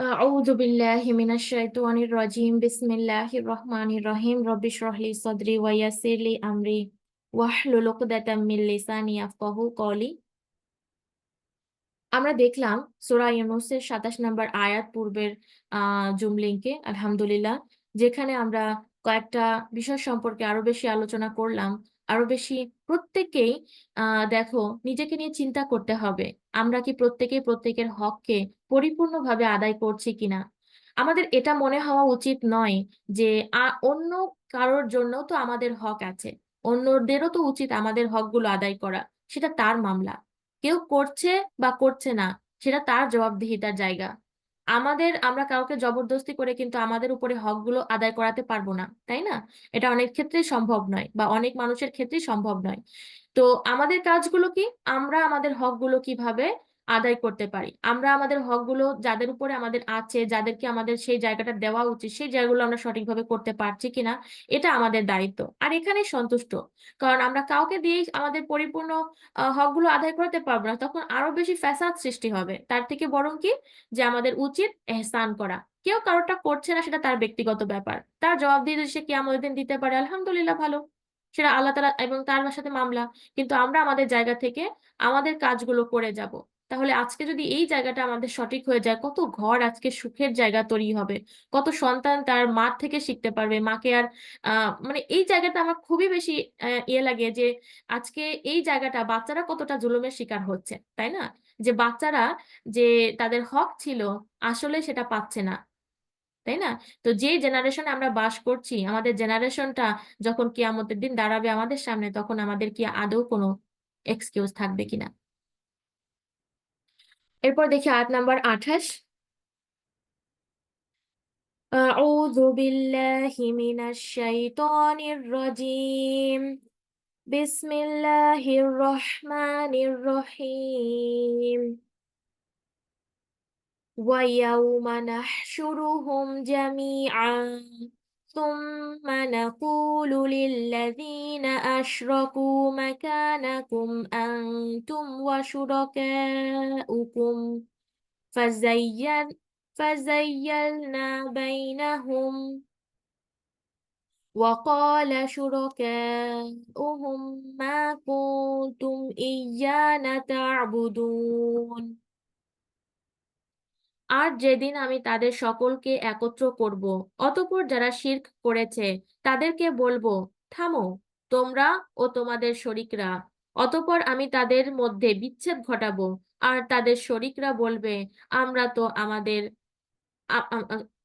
أعوذ بالله من الشيطان الرجيم بسم الله الرحمن الرحيم رب اشرح لي صدري ويسر لي أمري واحلل عقدة من লিসানি ইয়াফকাহু কওলি আমরা দেখলাম সূরা ইউনূসের ২৭ নম্বর আয়াত পূর্বের আহ জুম লিংকে আলহামদুলিল্লাহ যেখানে আমরা কয়েকটা বিষয় সম্পর্কে আরো বেশি আলোচনা করলাম আরো বেশি প্রত্যেককেই আহ দেখো নিজেকে নিয়ে চিন্তা করতে হবে আমরা কি প্রত্যেকে প্রত্যেকের হককে পরিপূর্ণভাবে আদায় করছি কিনা? আমাদের এটা মনে হওয়া উচিত নয় যে অন্য কারোর জন্য তো আমাদের হক আছে। অন্যদেরও তো উচিত আমাদের হকগুলো আদায় করা। সেটা তার মামলা। কেউ করছে বা করছে না, সেটা তার জবাবদিহিতার জায়গা। আমাদের, আমরা কাউকে জবরদস্তি করে কিন্তু আমাদের উপরে হকগুলো আদায় করাতে পারব না, তাই না? এটা অনেক ক্ষেত্রে সম্ভব নয় বা অনেক মানুষের ক্ষেত্রে সম্ভব নয়। তো আমাদের কাজগুলো কি? আমরা আমাদের হকগুলো কীভাবে আদায় করতে পারি। আমরা আমাদের হকগুলো যাদের উপরে আমাদের আছে, যাদেরকে আমাদের সেই জায়গাটা দেওয়া উচিত, সেই জায়গাগুলো আমরা সঠিকভাবে করতে পারছি কিনা, এটা আমাদের দায়িত্ব। আর এখানেই সন্তুষ্ট। কারণ আমরা কাউকে দিয়েই আমাদের পরিপূর্ণ হকগুলো আদায় করতে পারব না, তখন আরও বেশি ফ্যাসাদ সৃষ্টি হবে। তার থেকে বরং কি? যে আমাদের উচিত এহসান করা। কেউ কারোরটা করছে না, সেটা তার ব্যক্তিগত ব্যাপার। তার জবাব দিয়ে যদি সে কিয়ামতের দিন দিতে পারে, আলহামদুলিল্লাহ, ভালো। সেটা আল্লাহ তালা এবং তার সাথে মামলা। কিন্তু আমরা আমাদের জায়গা থেকে আমাদের কাজগুলো করে যাব। তাহলে আজকে যদি এই জায়গাটা আমাদের সঠিক হয়ে যায়, কত ঘর আজকে সুখের জায়গা তৈরি হবে? কত সন্তান তার মা থেকে শিখতে পারবে? মাকে আর মানে এই জায়গাটা আমার খুবই বেশি ইয়ে লাগে যে আজকে এই জায়গাটা বাচ্চারা কতটা জুলুমের শিকার হচ্ছে, তাই না? যে বাচ্চারা যে তাদের হক ছিল, আসলে সেটা পাচ্ছে না, তাই না? তো যে জেনারেশনে আমরা বাস করছি, আমাদের জেনারেশনটা যখন কিয়ামতের দিন দাঁড়াবে আমাদের সামনে, তখন আমাদের কি আদৌ কোনো এক্সকিউজ থাকবে কিনা? এরপর দেখি আয়াত নাম্বার আঠাশ أعوذ بالله من الشيطان الرجيم بسم الله الرحمن الرحيم ويوم نحشرهم جميعا ثم نقول للذين أشركوا مكانكم أنتم وشركاؤكم. فزين فزيلنا بينهم وقال شركاؤهم ما كنتم إيانا تعبدون. আর যেদিন আমি তাদের সকলকে একত্র করব, অতপর যারা শিরক করেছে, তাদেরকে বলব, থামো, তোমরা ও তোমাদের শরিকরা। অতপর আমি তাদের মধ্যে বিচ্ছেদ ঘটাবো। আর তাদের শরিকরা বলবে, আমরা তো আমাদের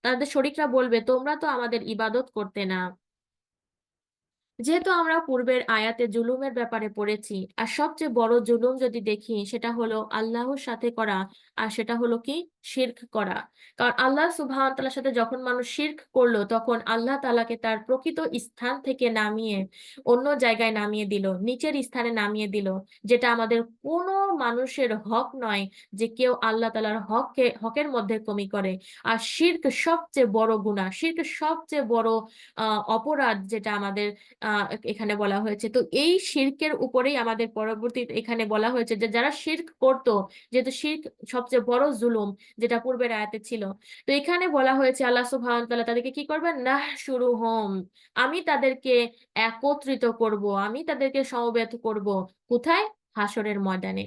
তাদের শরিকরা বলবে, তোমরা তো আমাদের ইবাদত করতে না। যেহেতু আমরা পূর্বের আয়াতে জুলুমের ব্যাপারে পড়েছি, আর সবচেয়ে বড় জুলুম যদি দেখি, সেটা হলো আল্লাহর সাথে করা, আর সেটা হলো কি? শিরক করা। কারণ আল্লাহ সুবহান সাথে যখন মানুষ শিরক করল, তখন আল্লাহ তাআলাকে তার প্রকৃত স্থান থেকে নামিয়ে অন্য জায়গায় নামিয়ে দিল, নিচের স্থানে নামিয়ে দিল, যেটা আমাদের কোনো মানুষের হক নয় যে কেউ আল্লাহ তাআলার হককে, হকের মধ্যে কমি করে। আর শিরক সবচেয়ে বড় গুনাহ, শিরক সবচেয়ে বড় অপরাধ যেটা আমাদের এখানে বলা হয়েছে। তো এই শিরকের উপরেই আমাদের পরবর্তী এখানে বলা হয়েছে যে, যারা শিরক করতো যেহেতু শিরক সবচেয়ে বড় জুলুম যেটা পূর্বের আয়াতে ছিল। তো এখানে বলা হয়েছে, আল্লাহ তাআলা তাদেরকে কি করবেন? না শুরু হোম আমি তাদেরকে একত্রিত করব, আমি তাদেরকে সমবেত করব কোথায়? হাসরের ময়দানে।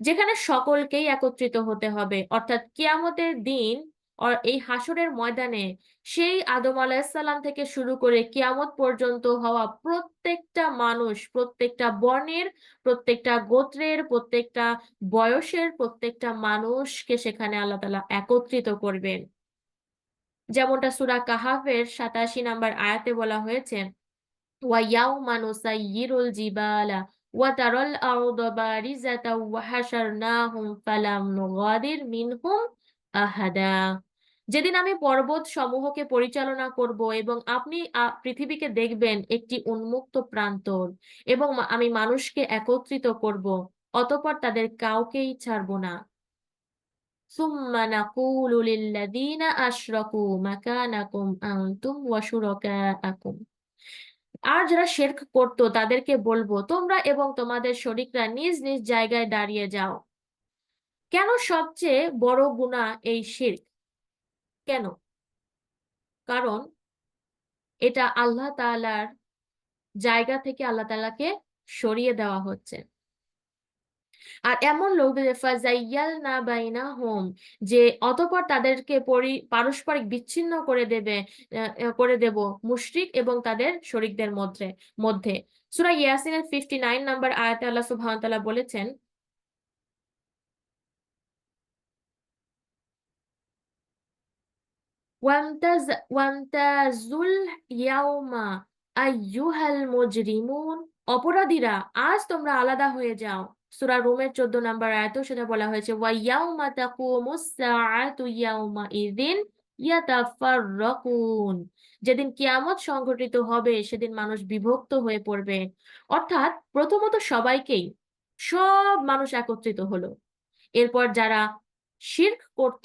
যেখানে সকলকেই একত্রিত হতে হবে। অর্থাৎ কিয়ামতের দিন এই হাসরের ময়দানে সেই আদম আলাহিসাল্লাম থেকে শুরু করে কিয়ামত পর্যন্ত হওয়া প্রত্যেকটা মানুষ, প্রত্যেকটা বর্ণের, প্রত্যেকটা গোত্রের, প্রত্যেকটা বয়সের, প্রত্যেকটা মানুষকে সেখানে আল্লাহ তাআলা একত্রিত করবেন। যেমনটা সুরা কাহাফের সাতাশি নাম্বার আয়াতে বলা হয়েছে ফালাম নুগাদির মিনহুম আহাদা। যেদিন আমি পর্বত সমূহকে পরিচালনা করব এবং আপনি আ- পৃথিবীকে দেখবেন একটি উন্মুক্ত প্রান্তর এবং মা- আমি মানুষকে একত্রিত করব অতঃপর তাদের কাউকেই ছাড়ব না ثم نقول للذين أشركوا مكانكم أنتم وشركاءكم আর যারা শিরক করতো তাদেরকে বলবো তোমরা এবং তোমাদের শরিকরা নিজ নিজ জায়গায় দাঁড়িয়ে যাও কেন সবচেয়ে বড় গুনাহ এই শিরক কেন? কারণ এটা আল্লাহ তাআলার জায়গা থেকে আল্লাহ তালাকে সরিয়ে দেওয়া হচ্ছে। আর এমন লোকদের ফাজাইয়ালনা বাইনাহুম, যে অতঃপর তাদেরকে পরি, পারস্পরিক বিচ্ছিন্ন করে দেবে করে দেব মুশরিক এবং তাদের শরিকদের মধ্যে মধ্যে। সুরা ইয়াসিনের 59 নাম্বার আয়াতে আল্লাহ তাআলা বলেছেন ওয়ামতাজ ওয়ামতাজুল ইয়াউমা আইয়ুহাল মুজরিমুন অপরাধীরা, আজ তোমরা আলাদা হয়ে যাও। সূরা রোমের 14 নম্বর আয়াতেও সেটা বলা হয়েছে। ওয়া ইয়াউমা তাকুমুস সাআতু ইয়াউমা ইযিন ইয়াতাফাররাকুন। যেদিন কিয়ামত সংঘটিত হবে, সেদিন মানুষ বিভক্ত হয়ে পড়বে। অর্থাৎ প্রথমত সবাইকেই, সব মানুষ একত্রিত হলো। এরপর যারা শিরক করত,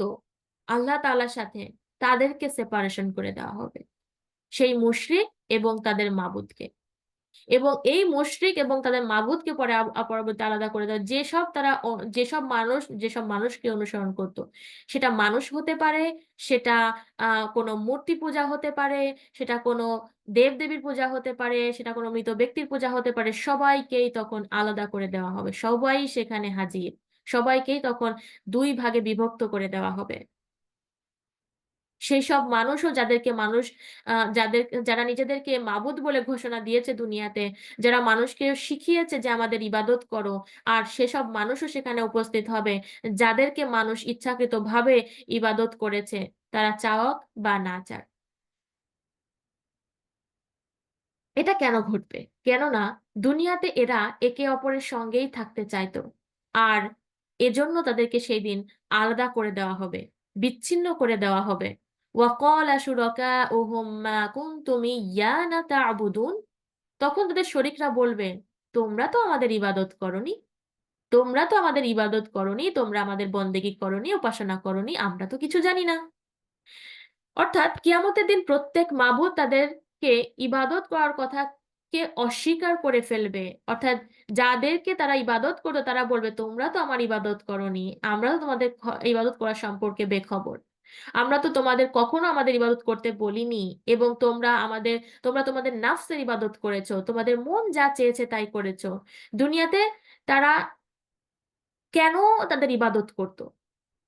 আল্লাহ তাআলার সাথে তাদেরকে সেপারেশন করে দেওয়া হবে। সেই মুশরিক এবং তাদের মাবুদকে। এবং এই মুশরিক এবং তাদের মাবুদকে পরে পরবর্তী আলাদা করে দেওয়া। যেসব তারা যেসব মানুষ, যেসব মানুষকে অনুসরণ করত, সেটা মানুষ হতে পারে, সেটা কোনো মূর্তি পূজা হতে পারে, সেটা কোনো দেবদেবীর পূজা হতে পারে, সেটা কোনো মৃত ব্যক্তির পূজা হতে পারে, সবাইকেই তখন আলাদা করে দেওয়া হবে। সবাই সেখানে হাজির। সবাইকেই তখন দুই ভাগে বিভক্ত করে দেওয়া হবে। সেই সব মানুষও যাদেরকে মানুষ যাদের, যারা নিজেদেরকে মাবুদ বলে ঘোষণা দিয়েছে দুনিয়াতে, যারা মানুষকে শিখিয়েছে যে আমাদের ইবাদত করো, আর সেসব মানুষও সেখানে উপস্থিত হবে, যাদেরকে মানুষ ইচ্ছাকৃত ভাবে ইবাদত করেছে, তারা চাওক বা না চাক। এটা কেন ঘটবে? কেননা দুনিয়াতে এরা একে অপরের সঙ্গেই থাকতে চাইতো, আর এজন্য তাদেরকে সেই দিন আলাদা করে দেওয়া হবে, বিচ্ছিন্ন করে দেওয়া হবে। ওয়াকালা শুরাকাউহুম মা কুনতুম ইয়ানা তা'বুদুন তখন তাদের শরীকরা বলবে তোমরা তো আমাদের ইবাদত করনি, তোমরা তো আমাদের ইবাদত করনি, তোমরা আমাদের বন্দেগী করনি, উপাসনা করনি, আমরা তো কিছু জানি না অর্থাৎ কিয়ামতের দিন প্রত্যেক মাবুদ তাদেরকে ইবাদত করার কথা কে অস্বীকার করে ফেলবে। অর্থাৎ যাদেরকে তারা ইবাদত করতো তারা বলবে, তোমরা তো আমার ইবাদত করনি, আমরা তো তোমাদের ইবাদত করা সম্পর্কে বেখবর আমরা তো তোমাদের কখনো আমাদের ইবাদত করতে বলিনি এবং তোমরা আমাদের, তোমরা তোমাদের নাফসের ইবাদত করেছ, তোমাদের মন যা চেয়েছে তাই করেছ। দুনিয়াতে তারা কেন তাদের ইবাদত করত?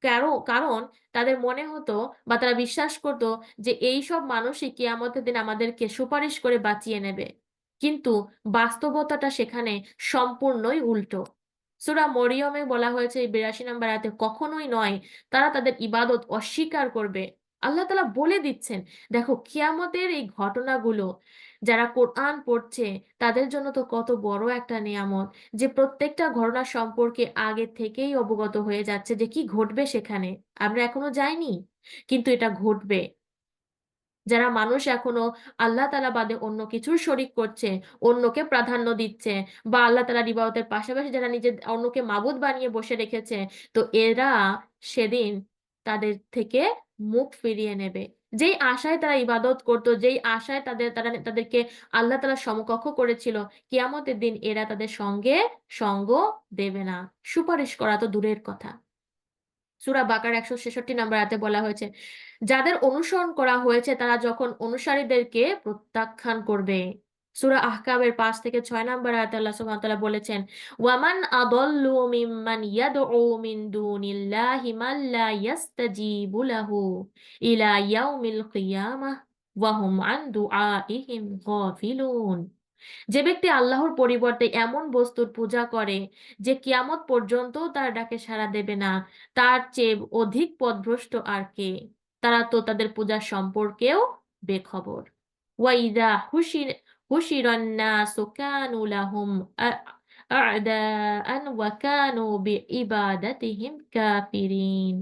কারও কারণ তাদের মনে হতো বা তারা বিশ্বাস করত যে এই সব মানুষই কিয়ামতের দিন আমাদেরকে সুপারিশ করে বাঁচিয়ে নেবে। কিন্তু বাস্তবতাটা সেখানে সম্পূর্ণই উল্টো। সুরা মরিয়মে বলা হয়েছে এই বিরাশি নম্বর আয়াতে, কখনোই নয় তারা তাদের ইবাদত অস্বীকার করবে। আল্লাহ তালা বলে দিচ্ছেন, দেখো, কিয়ামতের এই ঘটনাগুলো যারা কোরআন পড়ছে, তাদের জন্য তো কত বড় একটা নিয়ামত যে প্রত্যেকটা ঘটনা সম্পর্কে আগে থেকেই অবগত হয়ে যাচ্ছে যে কি ঘটবে সেখানে। আমরা এখনও যাইনি, কিন্তু এটা ঘটবে। যারা মানুষ এখনও আল্লাহ তালা বাদে অন্য কিছুর শরিক করছে, অন্যকে প্রাধান্য দিচ্ছে বা আল্লাহ তালা ইবাদতের পাশাপাশি যারা নিজের অন্যকে মাবুদ বানিয়ে বসে রেখেছে, তো এরা সেদিন তাদের থেকে মুখ ফিরিয়ে নেবে। যেই আশায় তারা ইবাদত করত, যেই আশায় তাদের, তারা তাদেরকে আল্লাহ তালা সমকক্ষ করেছিল, কিয়ামতের দিন এরা তাদের সঙ্গে সঙ্গ দেবে না। সুপারিশ করা তো দূরের কথা। সুরা বাকার একশো ছেষট্টি নম্বর আয়াতে বলা হয়েছে, যাদের অনুসরণ করা হয়েছে, তারা যখন অনুসারীদেরকে প্রত্যাখ্যান করবে। সুরা আহকাবের পাঁচ থেকে ছয় নম্বর আয়াতে আল্লাহ সুবহানাহু বলেছেন, ওয়ামান আদাল্লু মিম্মান ইয়াদউ মিন দুনিল্লাহি মান লা ইয়াস্তাজিবু ইলা ইয়াউমিল কিয়ামাহ ওয়া হুম আন যে ব্যক্তি আল্লাহর পরিবর্তে এমন বস্তুর পূজা করে যে কিয়ামত পর্যন্ত তার ডাকে সাড়া দেবে না, তার চেয়ে অধিক পথভ্রষ্ট আর কে? তারা তো তাদের পূজা সম্পর্কেও বেখবর। ওয়াইদা হুশির, হুশিরান নাসু আ'দাআন ওয়া বিইবাদাতিহিম কাফিরিন।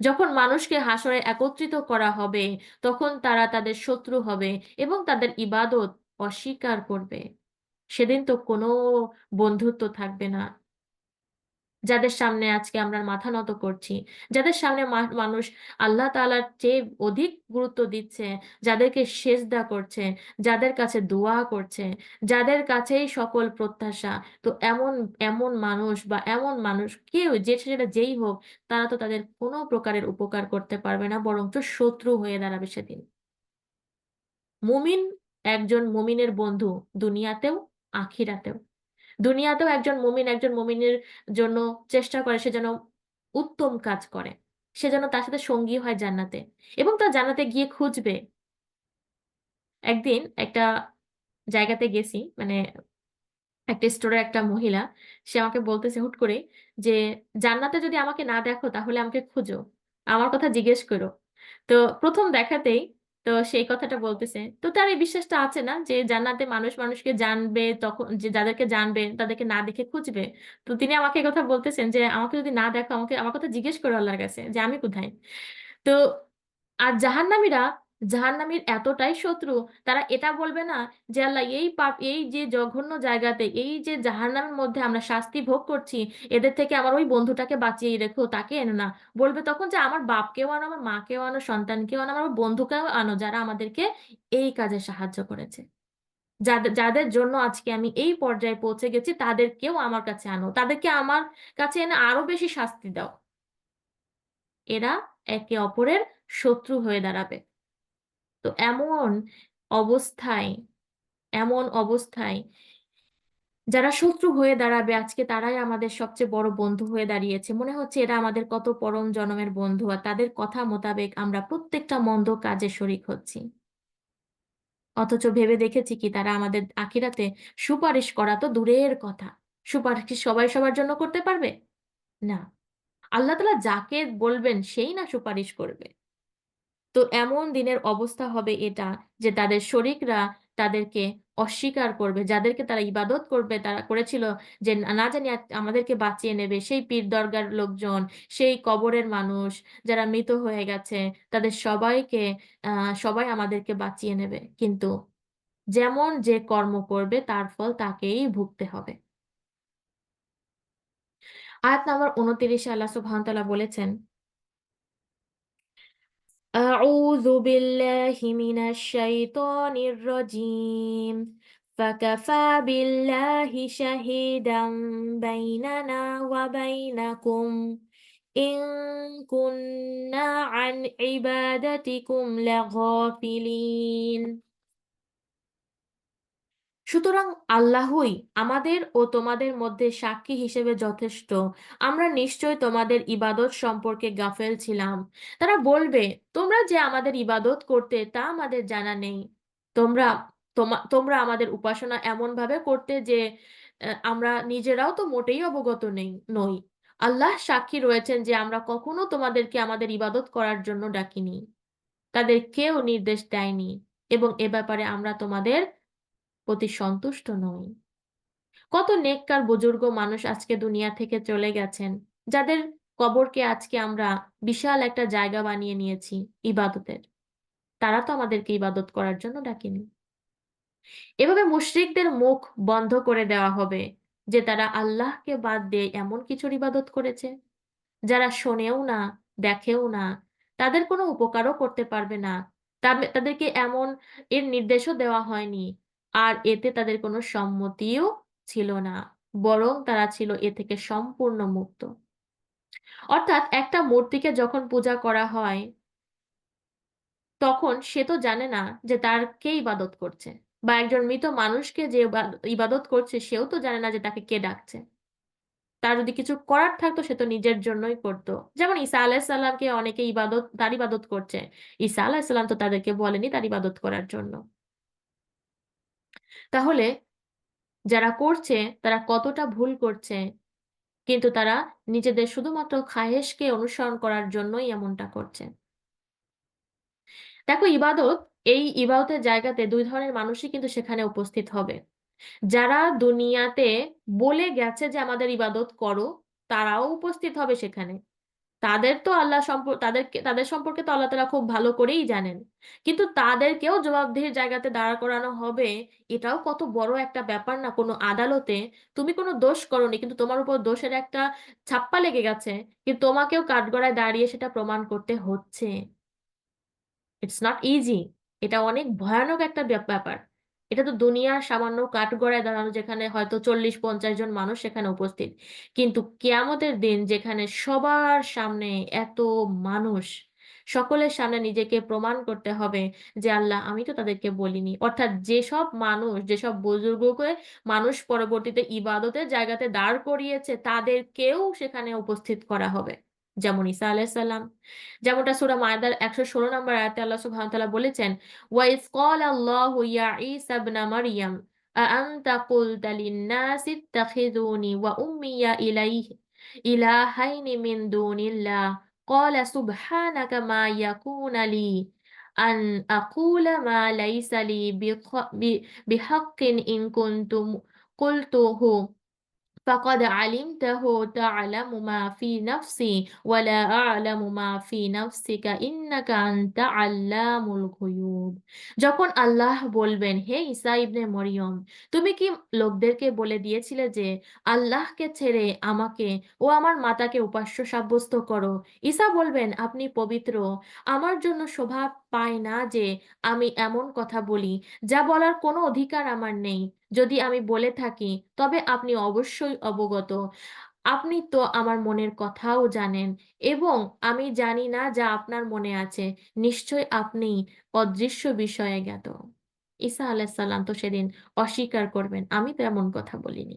যখন মানুষকে হাসরে একত্রিত করা হবে, তখন তারা তাদের শত্রু হবে এবং তাদের ইবাদত অস্বীকার করবে সেদিন তো কোনো বন্ধুত্ব থাকবে না যাদের সামনে আজকে আমরা মাথা নত করছি, যাদের সামনে মানুষ আল্লাহ তাআলার চেয়ে অধিক গুরুত্ব দিচ্ছে, যাদেরকে সেজদা করছে, যাদের কাছে দোয়া করছে, যাদের কাছেই সকল প্রত্যাশা। তো এমন, এমন মানুষ বা এমন মানুষ কেউ যে সেটা যেই হোক, তারা তো তাদের কোনো প্রকারের উপকার করতে পারবে না, বরঞ্চ শত্রু হয়ে দাঁড়াবে সেদিন। মুমিন একজন মুমিনের বন্ধু দুনিয়াতেও, আখিরাতেও। দুনিয়াতেও একজন মুমিন একজন মুমিনের জন্য চেষ্টা করে সে যেন উত্তম কাজ করে। সে যেন তার সাথে সঙ্গী হয় জান্নাতে এবং তার জান্নাতে গিয়ে খুঁজবে। একদিন একটা জায়গাতে গেছি মানে একটা স্টোরের একটা মহিলা সে আমাকে বলতেছে হুট করে যে, "জান্নাতে যদি আমাকে না দেখো তাহলে আমাকে খুঁজো। আমার কথা জিজ্ঞেস করো।" তো প্রথম দেখাতেই তো সেই কথাটা বলতেছে। তো তার এই বিশ্বাসটা আছে না যে জান্নাতে মানুষ মানুষকে জানবে তখন যে যাদেরকে জানবে তাদেরকে না দেখে খুঁজবে। তো তিনি আমাকে কথা বলতেছেন যে, "আমাকে যদি না দেখো আমাকে আমার কথা জিজ্ঞেস করো আল্লাহর কাছে যে আমি কোথায়?" তো আর জাহান্নামীরা জাহান্নামীর এতটাই শত্রু তারা এটা বলবে না যে আল্লাহ এই পাপ এই যে জঘন্য জায়গাতে এই যে জাহান্নামের মধ্যে আমরা শাস্তি ভোগ করছি এদের থেকে আমার ওই বন্ধুটাকে বাঁচিয়ে রেখো তাকে এনো না। বলবে তখন যে আমার বাপকেও আনো, আমার মাকেও আনো, সন্তানকেও আনো, আমার বন্ধুকেও আনো যারা আমাদেরকে এই কাজে সাহায্য করেছে। যাদের যাদের জন্য আজকে আমি এই পর্যায়ে পৌঁছে গেছি তাদেরকেও আমার কাছে আনো। তাদেরকে আমার কাছে এনে আরও বেশি শাস্তি দাও। এরা একে অপরের শত্রু হয়ে দাঁড়াবে। তো এমন অবস্থায়, এমন অবস্থায় যারা শত্রু হয়ে দাঁড়াবে আজকে তারাই আমাদের সবচেয়ে বড় বন্ধু হয়ে দাঁড়িয়েছে। মনে হচ্ছে এরা আমাদের কত পরম জনমের বন্ধু আর তাদের কথা মোতাবেক আমরা প্রত্যেকটা মন্দ কাজে শরিক হচ্ছি। অথচ ভেবে দেখেছি কি তারা আমাদের আখিরাতে সুপারিশ করা তো দূরের কথা। সুপারিশ সবাই সবার জন্য করতে পারবে? না। আল্লাহ তাআলা যাকে বলবেন সেই না সুপারিশ করবে। তো এমন দিনের অবস্থা হবে এটা যে তাদের শরিকরা তাদেরকে অস্বীকার করবে। যাদেরকে তারা ইবাদত করবে তারা করেছিল যে না জানি আমাদেরকে বাঁচিয়ে নেবে। সেই পীর দরগার লোকজন, সেই কবরের মানুষ যারা মৃত হয়ে গেছে তাদের সবাইকে সবাই আমাদেরকে বাঁচিয়ে নেবে। কিন্তু যেমন যে কর্ম করবে তার ফল তাকেই ভুগতে হবে। আয়াত নাম্বার ২৯ এ আল্লাহ সুবহানাহু তাআলা বলেছেন أعوذ بالله من الشيطان الرجيم. فكفى بالله شهيدا بيننا وبينكم. إن كنا عن عبادتكم لغافلين. সুতরাং আল্লাহই আমাদের ও তোমাদের মধ্যে সাক্ষী হিসেবে যথেষ্ট। আমরা নিশ্চয় তোমাদের ইবাদত সম্পর্কে গাফেল ছিলাম। তারা বলবে, তোমরা যে আমাদের ইবাদত করতে তা আমাদের জানা নেই। তোমরা তোমা তোমরা আমাদের উপাসনা এমনভাবে করতে যে আমরা নিজেরাও তো মোটেই অবগত নেই নই। আল্লাহ সাক্ষী রয়েছেন যে আমরা কখনো তোমাদেরকে আমাদের ইবাদত করার জন্য ডাকিনি। তাদের কেউ নির্দেশ দেয়নি এবং এ ব্যাপারে আমরা তোমাদের প্রতি সন্তুষ্ট নই। কত নেককার বুজুর্গ মানুষ আজকে দুনিয়া থেকে চলে গেছেন, যাদের কবরকে আজকে আমরা বিশাল একটা জায়গা বানিয়ে নিয়েছি ইবাদতের। তারা তো আমাদেরকে ইবাদত করার জন্য ডাকেনি। এভাবে মুশরিকদের মুখ বন্ধ করে দেওয়া হবে যে তারা আল্লাহকে বাদ দিয়ে এমন কিছুর ইবাদত করেছে, যারা শোনেও না, দেখেও না, তাদের কোনো উপকারও করতে পারবে না। তাদেরকে এমন এর নির্দেশও দেওয়া হয়নি। আর এতে তাদের কোনো সম্মতিও ছিল না। বরং তারা ছিল এ থেকে সম্পূর্ণ মুক্ত। অর্থাৎ একটা মূর্তিকে যখন পূজা করা হয়, তখন সে তো জানে না যে তার কে ইবাদত করছে। বা একজন মৃত মানুষকে যে ইবাদত করছে সেও তো জানে না যে তাকে কে ডাকছে। তার যদি কিছু করার থাকতো সে তো নিজের জন্যই করত। যেমন ঈসা আলাইহিস সালামকে অনেকে ইবাদত, তার ইবাদত করছে। ঈসা আলাইহিস সালাম তো তাদেরকে বলেনি তার ইবাদত করার জন্য। তাহলে যারা করছে তারা কতটা ভুল করছে। কিন্তু তারা নিজেদের শুধুমাত্র খায়েশকে অনুসরণ করার জন্যই এমনটা করছে। দেখো ইবাদত, এই ইবাদতের জায়গাতে দুই ধরনের মানুষই কিন্তু সেখানে উপস্থিত হবে। যারা দুনিয়াতে বলে গেছে যে আমাদের ইবাদত করো, তারাও উপস্থিত হবে সেখানে। তাদের তো আল্লাহ সম্পর তাদেরকে তাদের সম্পর্কে তো আল্লাহ তাআলা খুব ভালো করেই জানেন। কিন্তু তাদেরকেও জবাবদিহির জায়গাতে দাঁড় করানো হবে, এটাও কত বড় একটা ব্যাপার না কোনো আদালতে। তুমি কোনো দোষ করোনি কিন্তু তোমার উপর দোষের একটা ছাপ্পা লেগে গেছে। কিন্তু তোমাকেও কাঠগড়ায় দাঁড়িয়ে সেটা প্রমাণ করতে হচ্ছে। It's not easy. এটা অনেক ভয়ানক একটা ব্যাপ ব্যাপার। এটা তো দুনিয়ার সামান্য কাঠগড়ায় দাঁড়ানো যেখানে হয়তো ৪০-৫০ জন মানুষ সেখানে উপস্থিত। কিন্তু কেয়ামতের দিন যেখানে সবার সামনে এত মানুষ, সকলের সামনে নিজেকে প্রমাণ করতে হবে যে, "আল্লাহ আমি তো তাদেরকে বলিনি।" অর্থাৎ যেসব মানুষ, যেসব বুজুর্গকে মানুষ পরবর্তীতে ইবাদতের জায়গাতে দাঁড় করিয়েছে তাদেরকেও সেখানে উপস্থিত করা হবে। যেমন ঈসা আলাইহিস সালাম। যেমনটা সূরা মায়দার ১১৬ নম্বর আয়াতে আল্লাহ সুবহানাহু ওয়া তাআলা বলেছেন, "ওয়াইজ ক্বালা আল্লাহু ইয়া ঈসা ইবনা মারইয়াম আআনতা কুলতা লিন-নাসি ইত্তাখিযুনি ওয়া উম্মিয়া ইলাইহি ইলাহাইনি মিন দুনিল্লাহ। ক্বালা সুবহানাকা মা ইয়াকুনু লি আন আকুলা মা লাইসা লি বিখ বি বিহাক্কিন ইন আলিমতাহু তা'লামু মা ফি নাফসি ওয়া লা আ'লামু মা ফি নাফসিকা ইন্নাকা আনতা আল্লামুল গুয়ুব। যখন আল্লাহ বলবেন, হে ঈসা ইবনে মরিয়ম, তুমি কি লোকদেরকে বলে দিয়েছিলে যে আল্লাহকে ছেড়ে আমাকে ও আমার মাতাকে উপাস্য সাব্যস্ত করো? ঈসা বলবেন, আপনি পবিত্র। আমার জন্য শোভা পায় না যে আমি এমন কথা বলি, যা বলার কোনো অধিকার আমার নেই। যদি আমি বলে থাকি তবে আপনি অবশ্যই অবগত। আপনি তো আমার মনের কথাও জানেন এবং আমি জানি না যা আপনার মনে আছে। নিশ্চয় আপনি অদৃশ্য বিষয়ে জ্ঞাত। ঈসা আলাইহিস সালাম তো সেদিন অস্বীকার করবেন, আমি তো এমন কথা বলিনি।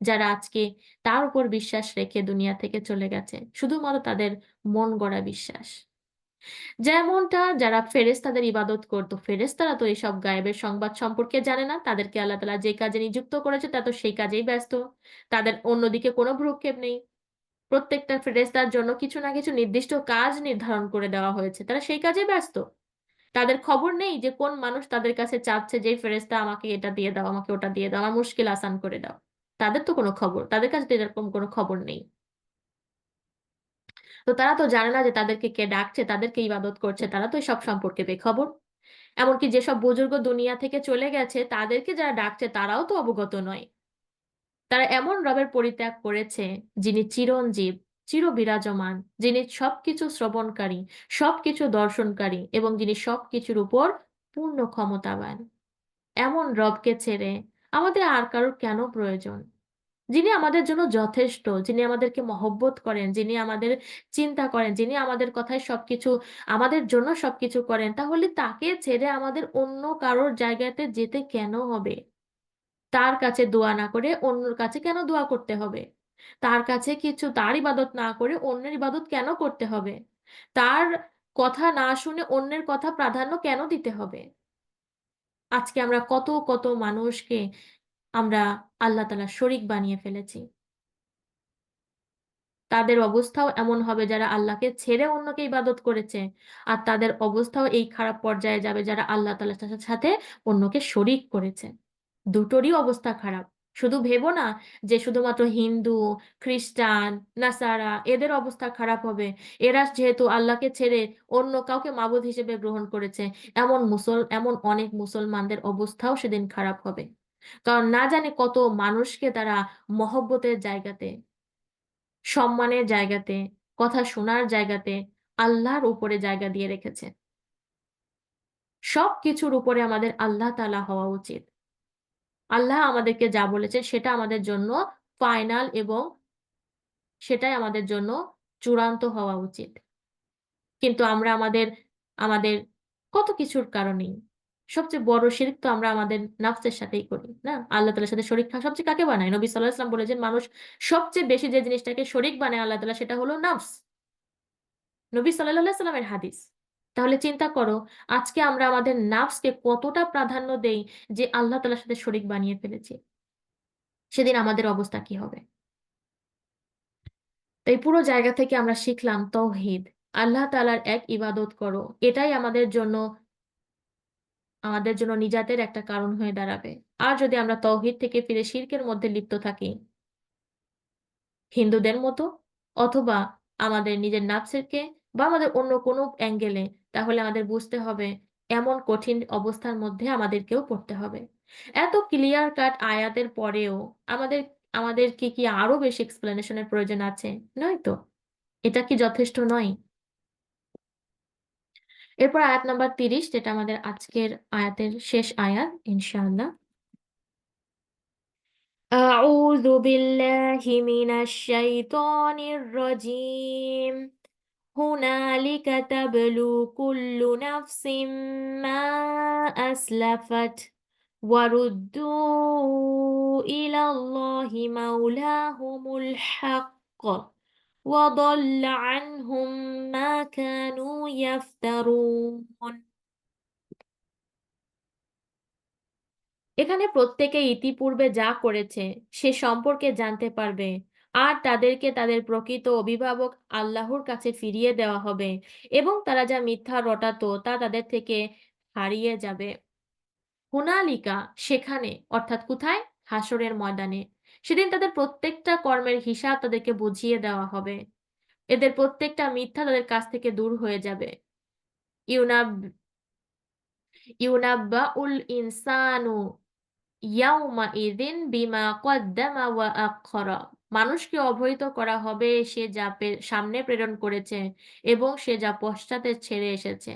যারা আজকে তার উপর বিশ্বাস রেখে দুনিয়া থেকে চলে গেছে, শুধুমাত্র তাদের মন গড়া বিশ্বাস। যেমনটা যারা ফেরেশতাদের ইবাদত করত, ফেরেশতারা তো এইসব গায়েবের সংবাদ সম্পর্কে জানে না। তাদেরকে আল্লাহ তাআলা যে কাজে নিযুক্ত করেছে তা তো সেই কাজেই ব্যস্ত। তাদের অন্যদিকে কোনো ভ্রুক্ষেপ নেই। প্রত্যেকটা ফেরেশতার জন্য কিছু না কিছু নির্দিষ্ট কাজ নির্ধারণ করে দেওয়া হয়েছে। তারা সেই কাজেই ব্যস্ত। তাদের খবর নেই যে কোন মানুষ তাদের কাছে চাচ্ছে যে ফেরেশতা আমাকে এটা দিয়ে দাও, আমাকে ওটা দিয়ে দাও, আমার মুশকিল আসান করে দাও। তাদের তো কোনো খবর তাদের কাছে এরকম কোনো খবর নেই। তো তারা তো জানে না যে তাদেরকে কে ডাকছে, তাদেরকে ইবাদত করছে। তারা তো সব সম্পর্কে বেখবর। এমনকি যেসব বুজুর্গ দুনিয়া থেকে চলে গেছে তাদেরকে যারা ডাকছে তারাও তো অবগত নয়। তারা এমন রবের পরিত্যাগ করেছে যিনি চিরঞ্জীব, চির বিরাজমান যিনি সবকিছু শ্রবণকারী, সবকিছু দর্শনকারী এবং যিনি সবকিছুর উপর পূর্ণ ক্ষমতাবান। এমন রবকে ছেড়ে আমাদের আর কারোর কেন প্রয়োজন? যিনি আমাদের জন্য যথেষ্ট, যিনি আমাদেরকে মহব্বত করেন, যিনি আমাদের চিন্তা করেন, যিনি আমাদের কথায় সবকিছু আমাদের জন্য সবকিছু করেন, তাহলে তাকে ছেড়ে আমাদের অন্য কারোর জায়গাতে যেতে কেন হবে? তার কাছে দোয়া না করে অন্যর কাছে কেন দোয়া করতে হবে? তার কাছে কিছু তার ইবাদত না করে অন্যের ইবাদত কেন করতে হবে? তার কথা না শুনে অন্যের কথা প্রাধান্য কেন দিতে হবে? আজকে আমরা কত, কত মানুষকে আমরা আল্লাহ তাআলার শরিক বানিয়ে ফেলেছি। তাদের অবস্থাও এমন হবে যারা আল্লাহকে ছেড়ে অন্যকে ইবাদত করেছে। আর তাদের অবস্থাও এই খারাপ পর্যায়ে যাবে যারা আল্লাহ তাআলার সা সাথে অন্যকে শরিক করেছে। দুটোরই অবস্থা খারাপ। শুধু ভেবো না যে শুধুমাত্র হিন্দু, খ্রিস্টান, নাসারা এদের অবস্থা খারাপ হবে। এরা যেহেতু আল্লাহকে ছেড়ে অন্য কাউকে মাবুদ হিসেবে গ্রহণ করেছে। এমন মুসল এমন অনেক মুসলমানদের অবস্থাও সেদিন খারাপ হবে। কারণ না জানে কত মানুষকে তারা মহব্বতের জায়গাতে সম্মানের জায়গাতে, কথা শোনার জায়গাতে আল্লাহর উপরে জায়গা দিয়ে রেখেছে। সবকিছুর উপরে আমাদের আল্লাহ তাআলা হওয়া উচিত। আল্লাহ আমাদেরকে যা বলেছে সেটা আমাদের জন্য ফাইনাল এবং সেটাই আমাদের জন্য চূড়ান্ত হওয়া উচিত। কিন্তু আমরা আমাদের, আমাদের কত কিছুর কারণেই সবচেয়ে বড় শিরিক তো আমরা আমাদের নাফসের সাথেই করি, না? আল্লাহ তালার সাথে শরিক সবচেয়ে কাকে বানায়? নবী সাল্লাল্লাহু আলাইহি ওয়াসাল্লাম বলেছেন মানুষ সবচেয়ে বেশি যে জিনিসটাকে শরিক বানায় আল্লাহ তালা সেটা হলো নাফস। নবী সাল্লাল্লাহু আলাইহি হাদিস। তাহলে চিন্তা করো আজকে আমরা আমাদের নাফসকে কতটা প্রাধান্য দেই যে আল্লাহ তাআলার সাথে শরিক বানিয়ে ফেলেছি। সেদিন আমাদের অবস্থা কি হবে? তো এই পুরো জায়গা থেকে আমরা শিখলাম তাওহীদ। আল্লাহ তালার এক ইবাদত করো। এটাই আমাদের জন্য আমাদের জন্য নিজাতের একটা কারণ হয়ে দাঁড়াবে। আর যদি আমরা তাওহীদ থেকে ফিরে শিরকের মধ্যে লিপ্ত থাকি, হিন্দুদের মতো, অথবা আমাদের নিজের নাফসকে বা আমাদের অন্য কোনো অ্যাঙ্গেলে, তাহলে আমাদের বুঝতে হবে এমন কঠিন অবস্থার মধ্যে আমাদেরকেও পড়তে হবে। এত ক্লিয়ার কাট আয়াতের পরেও আমাদের আমাদের কি কি আরও বেশি এক্সপ্লেনেশন এর প্রয়োজন আছে? নয় তো? এটা কি যথেষ্ট নয়? এরপর আয়াত নাম্বার ৩০ যেটা আমাদের আজকের আয়াতের শেষ আয়াত ইনশাআল্লাহ। أعوذ بالله من الشيطان الرجيم هنالك تبلو كل نفس ما أسلفت وردوا إلى الله مولاهم الحق وضل عنهم ما كانوا يفترون এখানে প্রত্যেকে ইতিপূর্বে যা করেছে সে সম্পর্কে জানতে পারবে আর তাদেরকে তাদের প্রকৃত অভিভাবক আল্লাহর কাছে ফিরিয়ে দেওয়া হবে এবং তারা যা মিথ্যা রটাতো তা তাদের থেকে হারিয়ে যাবে হুনালিকা সেখানে অর্থাৎ কোথায় হাসরের ময়দানে সেদিন তাদের প্রত্যেকটা কর্মের হিসাব তাদেরকে বুঝিয়ে দেওয়া হবে। এদের প্রত্যেকটা মিথ্যা তাদের কাছ থেকে দূর হয়ে যাবে। ইউনাব ইউনাব্বা উল ইনসানু ইয়াউমাইযিন বিমা কদ্দামা ওয়া মানুষকে অবহিত করা হবে সে যা সামনে প্রেরণ করেছে এবং সে যা পশ্চাতে ছেড়ে এসেছে।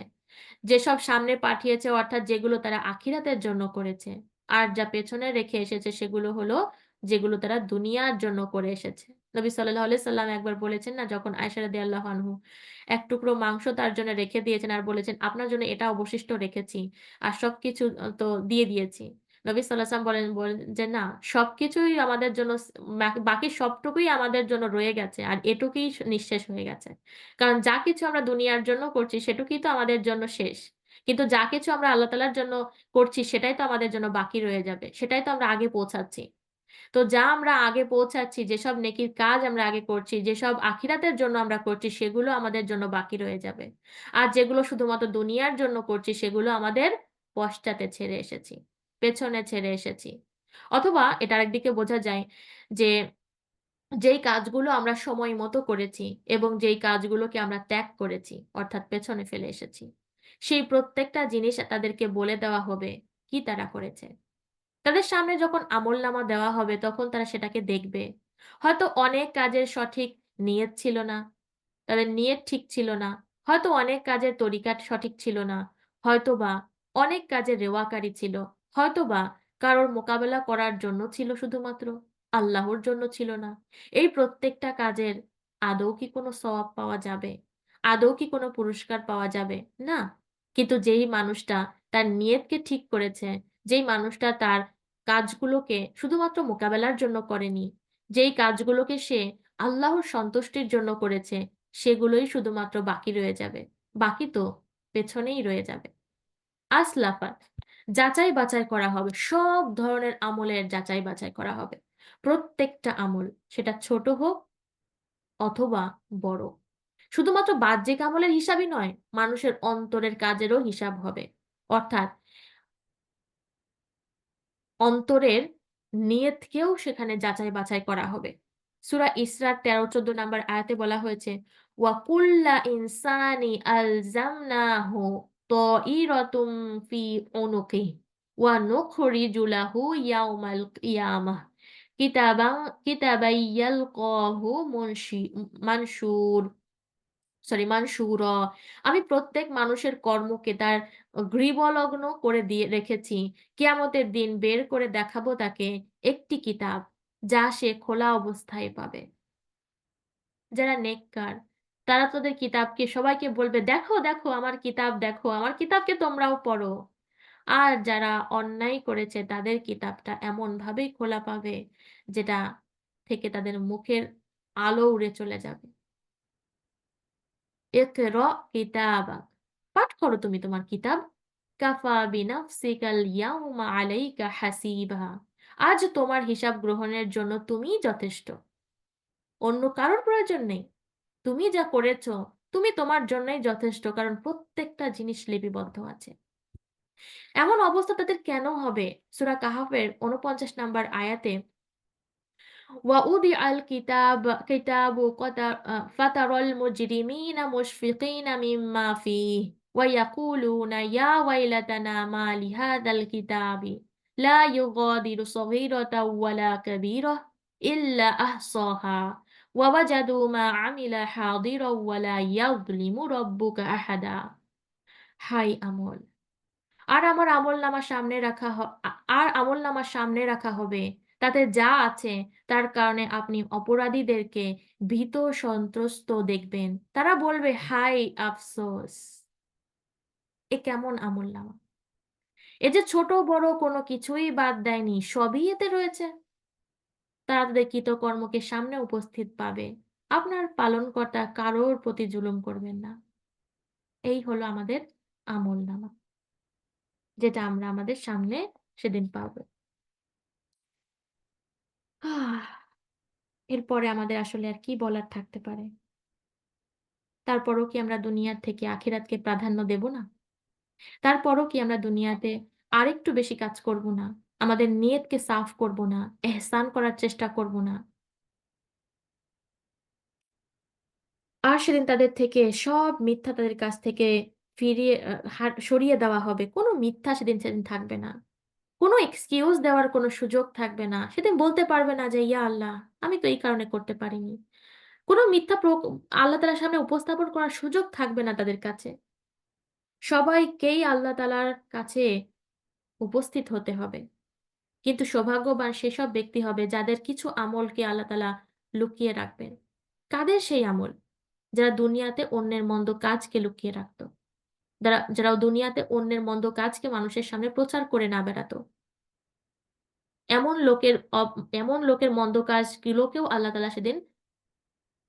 যেসব সামনে পাঠিয়েছে অর্থাৎ যেগুলো তারা আখিরাতের জন্য করেছে। আর যা পেছনে রেখে এসেছে সেগুলো হলো যেগুলো তারা দুনিয়ার জন্য করে এসেছে। নবী আলাইহি সাল্লাম একবার বলেছেন না, যখন আয়েশা রাদিয়াল্লাহু আনহু এক টুকরো মাংস তার জন্য রেখে দিয়েছেন আর বলেছেন, আপনার জন্য এটা অবশিষ্ট রেখেছি আর সবকিছু তো দিয়ে দিয়েছি। নবী বলেন বলেন যে না, সবকিছুই আমাদের জন্য বাকি সবটুকুই আমাদের জন্য রয়ে গেছে আর এটুকুই নিঃশেষ হয়ে গেছে। কারণ যা কিছু আমরা দুনিয়ার জন্য করছি সেটুকুই তো আমাদের জন্য শেষ। কিন্তু যা কিছু আমরা আল্লাহ তালার জন্য করছি সেটাই তো আমাদের জন্য বাকি রয়ে যাবে, সেটাই তো আমরা আগে পৌঁছাচ্ছি। তো যা আমরা আগে পৌঁছাচ্ছি, যেসব নেকির কাজ আমরা আগে করছি, যেসব আখিরাতের জন্য আমরা করছি, সেগুলো আমাদের জন্য বাকি রয়ে যাবে। আর যেগুলো শুধুমাত্র দুনিয়ার জন্য করছি, সেগুলো আমাদের পশ্চাতে ছেড়ে এসেছি, পেছনে ছেড়ে এসেছি। অথবা এটা আরেকদিকে বোঝা যায় যে যেই কাজগুলো আমরা সময় মতো করেছি এবং যেই কাজগুলোকে আমরা ত্যাগ করেছি, অর্থাৎ পেছনে ফেলে এসেছি, সেই প্রত্যেকটা জিনিস তাদেরকে বলে দেওয়া হবে কি তারা করেছে। তাদের সামনে যখন আমলনামা দেওয়া হবে, তখন তারা সেটাকে দেখবে। হয়তো অনেক কাজের সঠিক নিয়ত ছিল না, তাদের নিয়ত ঠিক ছিল না, হয়তো অনেক কাজের তরিকাট সঠিক ছিল না হয়তো বা অনেক কাজের রেওয়াকারী ছিল, হয়তোবা কারোর মোকাবেলা করার জন্য ছিল শুধুমাত্র, আল্লাহর জন্য ছিল না। এই প্রত্যেকটা কাজের আদৌ কি কোনো সওয়াব পাওয়া যাবে? আদৌ কি কোনো পুরস্কার পাওয়া যাবে? না। কিন্তু যেই মানুষটা তার নিয়তকে ঠিক করেছে যেই মানুষটা তার কাজগুলোকে শুধুমাত্র মোকাবেলার জন্য করেনি, যেই কাজগুলোকে সে আল্লাহর সন্তুষ্টির জন্য করেছে, সেগুলোই শুধুমাত্র বাকি রয়ে যাবে। বাকি তো পেছনেই রয়ে যাবে। আসলাফাত যাচাই বাছাই করা হবে, সব ধরনের আমলের যাচাই বাছাই করা হবে। প্রত্যেকটা আমল সেটা ছোট হোক অথবা বড়। শুধুমাত্র বাহ্যিক আমলের হিসাবই নয়, মানুষের অন্তরের কাজেরও হিসাব হবে। অর্থাৎ অন্তরের নিয়তকেও সেখানে যাচাই বাছাই করা হবে। সুরা ইসরার তেরো চোদ্দ নাম্বার আয়াতে বলা হয়েছে, ওয়াকুল্লা ইনসানি আল আলজামনাহু তাইরাতুম ফি উনুকিহি ওয়া নুখরিজু লাহু ইয়াউমাল কিয়ামাহ। কিতাবান কিতাবান ইয়ালকাহু মুনশি, মানশুর, সরি, মানশুরা। আমি প্রত্যেক মানুষের কর্মকে তার গ্রীবলগ্ন করে দিয়ে রেখেছি। কিয়ামতের দিন বের করে দেখাবো তাকে একটি কিতাব, যা সে খোলা অবস্থায় পাবে। যারা নেককার, তারা তাদের কিতাবকে সবাইকে বলবে, দেখো দেখো, আমার কিতাব দেখো, আমার কিতাবকে তোমরাও পড়ো। আর যারা অন্যায় করেছে, তাদের কিতাবটা এমন ভাবেই খোলা পাবে, যেটা থেকে তাদের মুখের আলো উড়ে চলে যাবে। ইকরা কিতাবাক পাঠ করো তুমি তোমার কিতাব কাফা বিনাফসিকাল ইয়াউমা আলাইকা হাসিবা আজ তোমার হিসাব গ্রহণের জন্য তুমিই যথেষ্ট অন্য কারোর প্রয়োজন নেই তুমি যা করেছ তুমি তোমার জন্যই যথেষ্ট কারণ প্রত্যেকটা জিনিস লিপিবদ্ধ আছে এমন অবস্থা তাদের কেন হবে সুরা কাহাফের উনপঞ্চাশ নাম্বার আয়াতে ووضع الكتاب كتاب قتر آه، فترى المجرمين مشفقين مما فيه ويقولون يا ويلتنا ما لهذا الكتاب لا يغادر صغيرة ولا كبيرة إلا أحصاها ووجدوا ما عمل حاضرا ولا يظلم ربك أحدا হাই আমল আর আমার আমলনামা সামনে রাখা হ আ আর আমলনামা সামনে রাখা হবে। তাতে যা আছে তার কারণে আপনি অপরাধীদেরকে ভীত সন্ত্রস্ত দেখবেন। তারা বলবে, হায় আফসোস! এ কেমন আমলনামা? এ যে ছোট বড় কোনো কিছুই বাদ দেয়নি, সবই এতে রয়েছে। তারা তাদের কৃতকর্মকে সামনে উপস্থিত পাবে। আপনার পালনকর্তা কারোর প্রতি জুলুম করবেন না। এই হলো আমাদের আমলনামা। যেটা আমরা আমাদের সামনে সেদিন পাব এরপরে আমাদের আসলে আর কি বলার থাকতে পারে? তারপরও কি আমরা দুনিয়ার থেকে আখিরাতকে প্রাধান্য দেব না? তারপরও কি আমরা দুনিয়াতে আরেকটু বেশি কাজ করব না? আমাদের নিয়তকে সাফ করব না? এহসান করার চেষ্টা করব না? আর সেদিন তাদের থেকে সব মিথ্যা তাদের কাছ থেকে ফিরিয়ে সরিয়ে দেওয়া হবে। কোন মিথ্যা সেদিন সেদিন থাকবে না। কোন এক্সকিউজ দেওয়ার কোনো সুযোগ থাকবে না। সেদিন বলতে পারবে না যে, "ইয়া আল্লাহ, আমি তো এই কারণে করতে পারিনি।" কোনো মিথ্যা আল্লাহ তাআলার সামনে উপস্থাপন করার সুযোগ থাকবে না তাদের কাছে। সবাইকেই আল্লাহ তাআলার কাছে উপস্থিত হতে হবে। কিন্তু সৌভাগ্যবান সেসব ব্যক্তি হবে যাদের কিছু আমলকে আল্লাহ তাআলা লুকিয়ে রাখবেন। কাদের সেই আমল? যারা দুনিয়াতে অন্যের মন্দ কাজকে লুকিয়ে রাখত। যারা যারা দুনিয়াতে অন্যের মন্দ কাজকে মানুষের সামনে প্রচার করে না বেড়াত। এমন লোকের এমন লোকের মন্দ কাজগুলোকেও আল্লাহ তাআলা সেদিন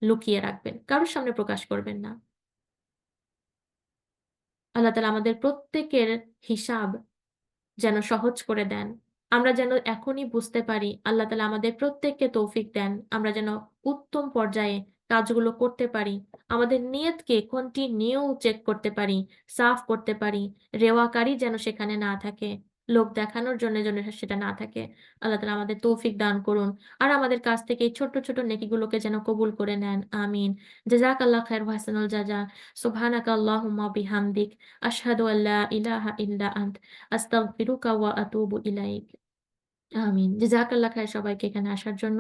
লুকিয়ে রাখবেন। কারোর সামনে প্রকাশ করবেন না। আল্লাহ তালা আমাদের প্রত্যেকের হিসাব যেন সহজ করে দেন। আমরা যেন এখনই বুঝতে পারি আল্লাহ তালা আমাদের প্রত্যেককে তৌফিক দেন। আমরা যেন উত্তম পর্যায়ে কাজগুলো করতে পারি। আমাদের নিয়তকে কন্টিনিউ চেক করতে পারি, সাফ করতে পারি। রেওয়াকারী যেন সেখানে না থাকে। লোক দেখানোর জন্য যেন সেটা না থাকে। আল্লাহ তালা আমাদের তৌফিক দান করুন। আর আমাদের কাছ থেকে এই ছোট্ট, ছোট নেকিগুলোকে যেন কবুল করে নেন। আমিন। জাজাক আল্লাহ খায়ের হাসানুল জাজা সুবহানাক আল্লাহুম্মা বিহামদিক। আশহাদু আল্লাহ ইলাহা ইল্লা আন্ত। আস্তাগফিরুকা ওয়া আতুবু ইলাইক। আমিন। জাজাক আল্লাহ খায়ের সবাইকে এখানে আসার জন্য।